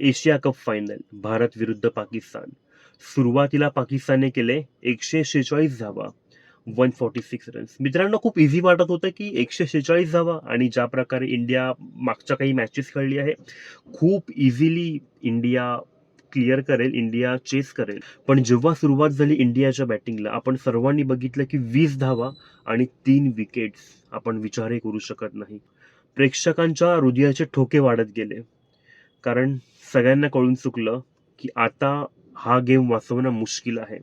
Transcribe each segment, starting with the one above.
Asia cup final Bharat विरुद्ध पाकिस्तान. सुरुवातीला पाकिस्तानने केले एकशे शेहेचाळीस धावा वन फॉर्टी सिक्स रन्स मित्रांनो खूप इझी वाटत होतं की एकशे शेहेचाळीस धावा आणि ज्या प्रकारे इंडिया मागच्या काही मॅचेस खेळली आहे खूप इझिली इंडिया क्लिअर करेल इंडिया चेस करेल. पण जेव्हा सुरुवात झाली इंडियाच्या बॅटिंगला आपण सर्वांनी बघितलं की वीस धावा आणि तीन विकेट्स आपण विचारही करू शकत नाही. प्रेक्षकांच्या हृदयाचे ठोके वाढत गेले. कारण सगळ्यांना कळून चुकलं की आता हा गेम वाचवणं मुश्किल आहे.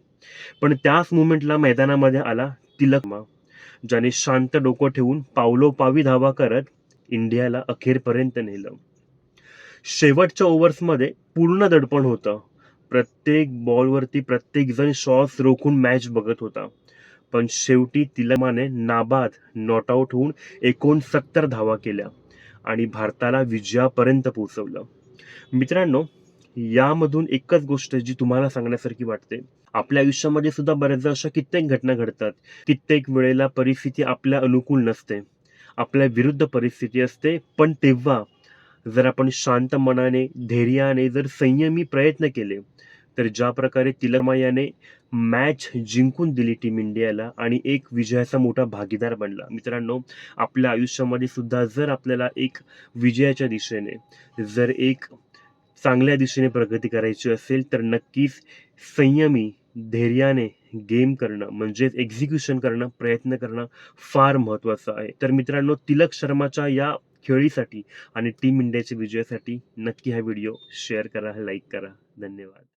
पण त्याच मुमेंटला मैदानामध्ये आला तिलक मा. ज्याने शांत डोकं ठेवून पावलो पावी धावा करत इंडियाला अखेरपर्यंत नेलं. शेवटच्या ओव्हर्समध्ये पूर्ण दडपण होतं. प्रत्येक बॉलवरती प्रत्येक जण शॉट्स रोखून मॅच बघत होता. पण शेवटी तिलमाने नाबाद नॉट आऊट होऊन एकोणसत्तर धावा केल्या आणि भारताला विजयापर्यंत पोहोचवलं. मित्रांनो यामधून एकच गोष्ट जी तुम्हाला सांगण्यासारखी वाटते. आपल्या आयुष्यामध्ये सुद्धा बऱ्याचदा अशा कित्येक घटना घडतात. कित्येक वेळेला परिस्थिती आपल्या अनुकूल नसते. आपल्या विरुद्ध परिस्थिती असते. पण तेव्हा जर आपण शांत मनाने धैर्याने जर संयमी प्रयत्न केले तर ज्या प्रकारे तिलकमा याने मॅच जिंकून दिली टीम इंडियाला आणि एक विजयाचा मोठा भागीदार बनला. मित्रांनो आपल्या आयुष्यामध्ये सुद्धा जर आपल्याला एक विजयाच्या दिशेने जर एक चांगल्या दिशेने प्रगती करायची असेल तर नक्कीच संयमी धैर्याने गेम करणं म्हणजेच एक्झिक्युशन करणं प्रयत्न करणं फार महत्त्वाचं आहे. तर मित्रांनो तिलक शर्माच्या या खेळीसाठी आणि टीम इंडियाच्या विजयासाठी नक्की हा व्हिडिओ शेअर करा लाईक करा. धन्यवाद.